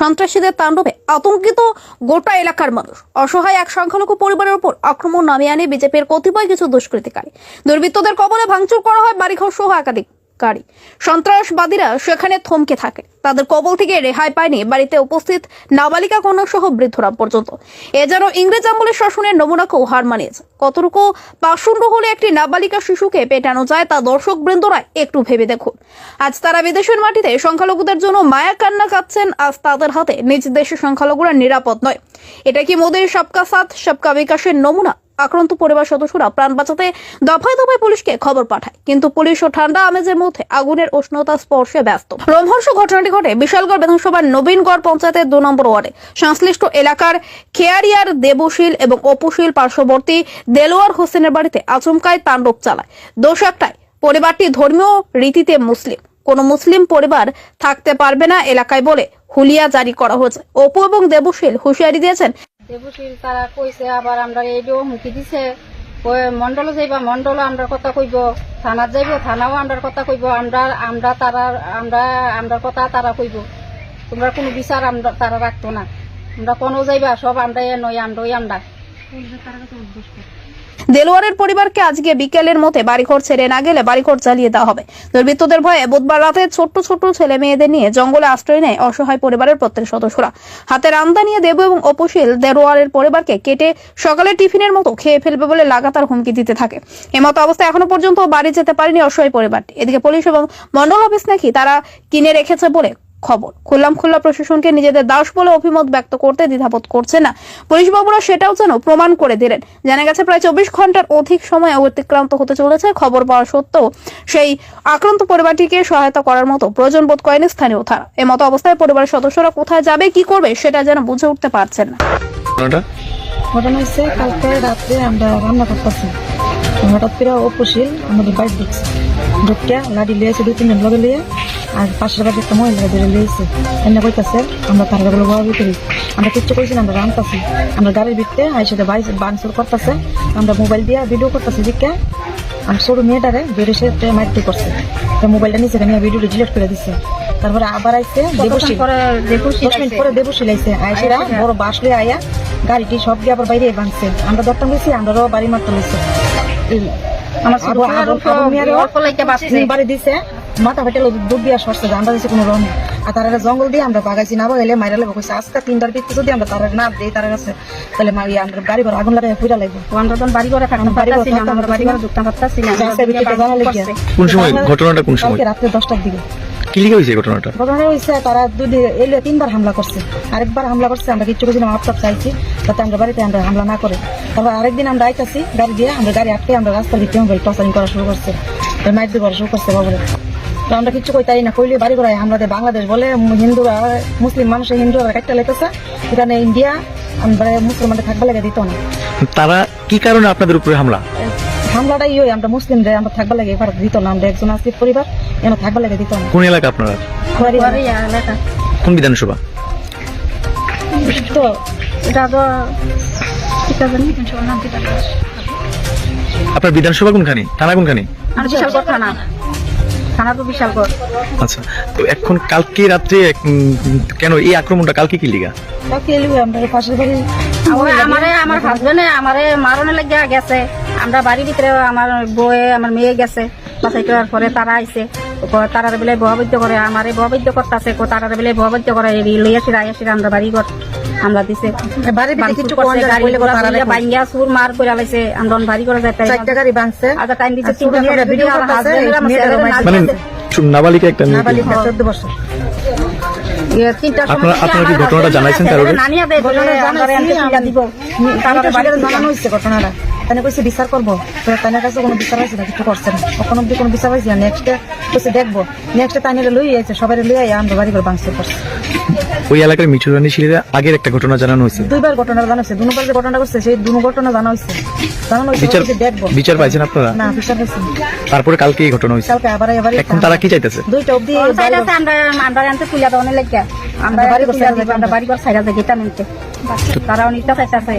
সন্ত্রাসীদের তাণ্ডবে আতঙ্কিত গোটা এলাকার মানুষ। অসহায় এক সংখ্যালঘু পরিবারের উপর আক্রমণ নামিয়ে আনে বিজেপির কতিপয় কিছু দুষ্কৃতিকারী। দুর্বৃত্তদের কবলে ভাঙচুর করা হয় বাড়িঘর সহ একাধিক। গাড়ি। সন্ত্রাসবাদীরা সেখানে থমকে থাকে। তাদের কবল থেকে রেহাই পায়নি বাড়িতে উপস্থিত নাবালিকা কন্যা সহ বৃদ্ধরা পর্যন্ত। এ যেন ইংরেজ আমলের শাসনের নমুনাকেও হার মানিয়েছে। কতটুকু পাশুণ্ড হলে একটি নাবালিকা শিশুকে পেটানো যায় তা দর্শক বৃন্দরা একটু ভেবে দেখুন। আজ তারা বিদেশের মাটিতে সংখ্যালঘুদের জন্য মায়া কান্না কাচ্ছেন আজ তাদের হাতে নিজ দেশের সংখ্যালঘুরা নিরাপদ নয়। এটা কি মোদীর সবকা সাথ, সবকা বিকাশের নমুনা? আক্রান্ত পরিবার সদস্যরা প্রাণ বাঁচাতে দফায় দফায় পুলিশকে খবর পাঠায়। কিন্তু পুলিশ ও ঠান্ডা আমেজের মধ্যে আগুনের উষ্ণতা স্পর্শে ব্যস্ত। রোমহর্ষ ঘটনাটি ঘটে বিশালগড় বিধানসভার নবীনগড় পঞ্চায়েতের দু নম্বর ওয়ার্ডে। সংশ্লিষ্ট এলাকার খেয়ারিয়ার দেবশীল এবং অপুশীল পার্শ্ববর্তী দেলোয়ার হোসেনের বাড়িতে আচমকায় তাণ্ডব চালায়। দোষ একটাই, পরিবারটি ধর্মীয় রীতিতে মুসলিম। কোনো মুসলিম পরিবার থাকতে পারবে না এলাকায় বলে হুলিয়া জারি করা হয়েছে। অপু এবং দেবশীল হুঁশিয়ারি দিয়েছেন দেবশীল তারা কইছে, আবার আমরা এইটাও হুমকি দিছে। মন্ডলে যাইবা মন্ডল আমরা কথা কইব। থানাত যাইব, থানাও আমরার কথা কইব। আমরা আমরা তারা, আমরা, আমরার কথা তারা কইব। তোমরা কোনো বিচার আমরা, তারা রাখতো না। আমরা কোনো যাইবা, সব আমরা নয় আমরাই আমরা দেলোয়ারের পরিবারকে আজকে বিকেলের মধ্যে বাড়িঘর ছেড়ে না গেলে বাড়িঘর জ্বালিয়ে দেওয়া হবে। দুর্বৃত্তদের ভয়ে বুধবার রাতে ছোট্ট ছোট্ট ছেলে মেয়েদের নিয়ে জঙ্গলে আশ্রয় নেয় অসহায় পরিবারের প্রত্যেক সদস্যরা। হাতে রামদা নিয়ে দেবু এবং অপশীল দেলোয়ারের পরিবারকে কেটে সকালে টিফিনের মতো খেয়ে ফেলবে বলে লাগাতার হুমকি দিতে থাকে। এমতো অবস্থায় এখনও পর্যন্ত বাড়ি যেতে পারেনি অসহায় পরিবারটি। এদিকে পুলিশ এবং মন্ডল অফিস নাকি তারা কিনে রেখেছে বলে খবর। খুল্লাম খুল্লা প্রশাসনকে নিজেদের দাস বলে অভিমত ব্যক্ত করতে দ্বিধাবোধ করছে না। পুলিশ বাবুরা সেটাও যেন প্রমাণ করে দিলেন। জানা গেছে প্রায় চব্বিশ ঘণ্টার অধিক সময় অতিক্রান্ত হতে চলেছে। খবর পাওয়া সত্ত্বেও সেই আক্রান্ত পরিবারটিকে সহায়তা করার মতো প্রয়োজন বোধ করেনি স্থানীয় থানা এমতো অবস্থায় পরিবারের সদস্যরা কোথায় যাবে কি করবে সেটা যেন বুঝে উঠতে পারছেন না। ঘটনা হচ্ছে কালকে রাত্রে আমরা রান্না করতেছি। হঠাৎ করে অপশীল আমাদের বাড়ি ঢুকছে। ঢুকিয়া লাড়ি লিয়েছে দুই তিনজন লগে লিয়ে আর পাশের বাড়ি একটা মহিলা ধরে লিয়েছে এনে কইতাছে আমরা তারগুলো বাবু করি। আমরা কিচ্ছু কইছি না আমরা রান্তাছি। আমরা গাড়ির ভিতরে আইসাতে বাইশ বানসুর করতেছে। আমরা মোবাইল দিয়ে ভিডিও করতেছি দিকে আমি ছোট মেয়েটারে বেড়ে সে মারতে করছে। তো মোবাইলটা নিচে নিয়ে ভিডিওটা ডিলিট করে দিছে। তারপরে আবার পরে দেবশীল দশ মিনিট পরে দেবশীল আইছে। আইসেরা বড় বাস লয়ে আয়া গাড়িটি সব গিয়ে আবার বাইরে ভাঙছে আমরা দরকার গেছি আমরাও বাড়ি মারতে লইছে আমার ছোট আবার- মেয়েরও তো আবার মেয়েরও অল্প লাইতে বাঁচছে। বাড়ি দিছে। মাথা ফেটে দুধ দিয়া সরছে আমরা দিছে কোনো রং। আর তারা জঙ্গল দিয়ে আমরা বাগাইছি না বাগাইলে মাইরা লাগবো কইছে আজকে তিনটার ভিত্তি যদি আমরা তারা না দিই তারা কাছে তাহলে মারি আমরা বাড়ি ঘর আগুন লাগাই পুরা লাগবো আমরা তখন বাড়ি করে থাকতে বাড়ি ঘরে আমরা বাড়ি করে ঢুকতে পারতাছি না কোন সময়? ঘটনাটা কোন সময়? রাত্রে দশটার দিকে। কি লিখে হয়েছে এই ঘটনাটা? ঘটনা হয়েছে তারা দুদিন এলে তিনবার হামলা করছে। আরেকবার হামলা করছে আমরা কিচ্ছু কিছু মাপ চাইছি যাতে আমরা বাড়িতে আমরা হামলা না করে। তারপর আরেকদিন আমরা আইতাছি গাড়ি দিয়ে আমরা গাড়ি আটকে আমরা রাস্তার ভিতরে টসারিং করা শুরু করছে। মাইক দিয়ে করা শুরু করছে বাবুরে। তো আমরা কিচ্ছু কইতাই না কইলে বাড়ি করে হামলা দেয় বাংলাদেশ বলে হিন্দুরা মুসলিম মানুষের হিন্দুরা কাটতে লেগেছে। এখানে ইন্ডিয়া আমরা মুসলমানদের থাকবা লেগে দিত না। তারা কি কারণে আপনাদের উপরে হামলা? হামলাটা ইয়ে আমরা মুসলিমদের আমরা থাকবা লাগে এবার দিত না। আমরা একজন আসিফ পরিবার এনে থাকবা লাগে দিত না। কোন এলাকা আপনারা? কোন বিধানসভা? তো এটা তো ঠিক আছে আপনার বিধানসভা কোনখানে? থানা কোনখানে? বিশালগড় থানা। থানা তো বিশালগড় আচ্ছা তো এখন কালকে রাত্রে কেন এই আক্রমণটা কালকে কি লিগা? কাকে এলিও আমরা পাশের বাড়ি আমার আমারে হাজবেন্ডে আমারে মারণে লাগিয়া গেছে। আমরা বাড়ির ভিতরে আমার বউয়ে আমার মেয়ে গেছে। বাসাই করার পরে তারা আইছে। তারার বেলে বহাবৈদ্য করে। আমারে বহাবৈদ্য করতেছে। তারার বেলে বহাবৈদ্য করে। লইয়াছি রাইয়াছি আমরা বাড়ি ঘর আমরা দিছে। ভিতরে কিছু করছে, কোন গাড়ি সুর মার করে লাইছে বাড়ি করে চারটা গাড়ি ভাঙছে টাইম দিছে আর ছোট মেয়েরা ভিডিও মানে নাবালিকা একটা মেয়ে নাবালিকা চোদ্দ বছর। আপনারা- কি ঘটনাটা জানাইছেন ঘটনাটা। তাহলে কইছে বিচার করব। কাছে কোনো বিচার হয়েছে না কিছু করছে না। কখন অব্দি কোনো বিচার হয়েছে না? নেক্সট কইছে দেখব। নেক্সট তাইনের লই আইছে সবাই লই আই আমরা বাড়ি করে ভাঙছে করছে। ওই এলাকার মিচুরানি শিলিরা আগের একটা ঘটনা জানানো হয়েছে। দুইবার ঘটনা জানা হয়েছে। দুবার যে ঘটনা করছে সেই দুনো ঘটনা জানা হয়েছে। জানানো হয়েছে বিচার দেখব। বিচার পাইছেন আপনারা? না বিচার হয়েছে না। তারপরে কালকে এই ঘটনা হয়েছে। কালকে আবার এবার এখন তারা কি চাইতেছে? দুইটা আছে? আমরা আমরা এনতে তুইলা দেওয়ানে লাগিয়া। আমরা আমরা বাড়ি দিব আমরা বাড়ি ঘর সাইডা যাই গেটা নিতে তারাও নিতে চাইতেছে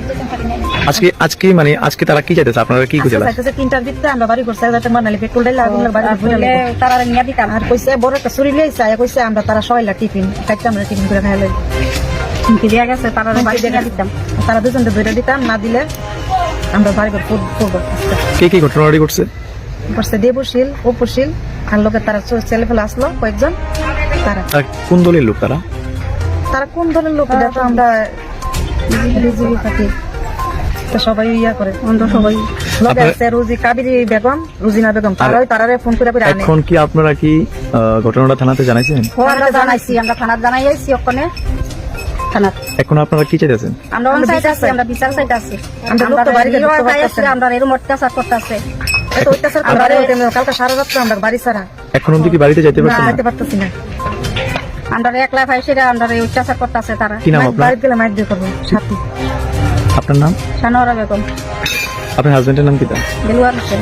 আজকে আজকে মানে আজকে তারা কি চাইতেছে? আপনারা কি খুঁজে চাইতেছে তিনটার আমরা বাড়ি করছে যাতে মানালি পেট্রোল ডাইলে আগুন বাড়ি ঘুরে তারা নিয়ে দিতাম। আর কইছে বড় একটা চুরি কইছে আমরা তারা সবাই টিফিন আমরা টিফিন করে খাইলে হুমকি দিয়া গেছে তারা বাড়ি দিতাম। তারা দুজনকে ধরে দিতাম না দিলে আমরা বাড়ি করে করব কে কি ঘটনাটি ঘটছে? করছে দেবশীল উপশীল আর লোকের তারা ছেলে ফেলে আসলো কয়েকজন তারা। তারা কোন দলের লোক তারা? তারা কোন দলের লোক? এটা তো আমরা বিজিবি থাকি। তো সবাই ইয়া করে অন্ধ সবাই। লগে আছে রুজি কাবিরি বেগম রুজিনা বেগম। তারাই তারারে ফোন করে করে আনে। এখন কি আপনারা কি ঘটনাটা থানাতে জানাইছেন? আমরা জানাইছি আমরা থানার জানাই আইছি ওখানে। থানার এখন আপনারা কি চাইতেছেন? আমরা আমরা চাইতে আছি আমরা বিচার চাইতে আছি আমরা লোক তো বাড়িতে ঢুকতে পারতেছে না। আমরা এরকম অত্যাচার করতেছে। এত অত্যাচার করে বাড়ি কালকে সারা রাত আমরা বাড়ি ছাড়া। এখন অব্দি কি বাড়িতে যাইতে পারছেন না যেতে পারতেছি না। আমরা একলা ফাইসে আমরা এই অত্যাচার করতেছে তারা। কি নাম আপনার? বাড়িতে গেলে মাইক দিয়ে করব সাথী আপনার নাম? সানোয়ারা বেগম। আপনার হাজবেন্ডের নাম কি তা বেলুয়ার হোসেন।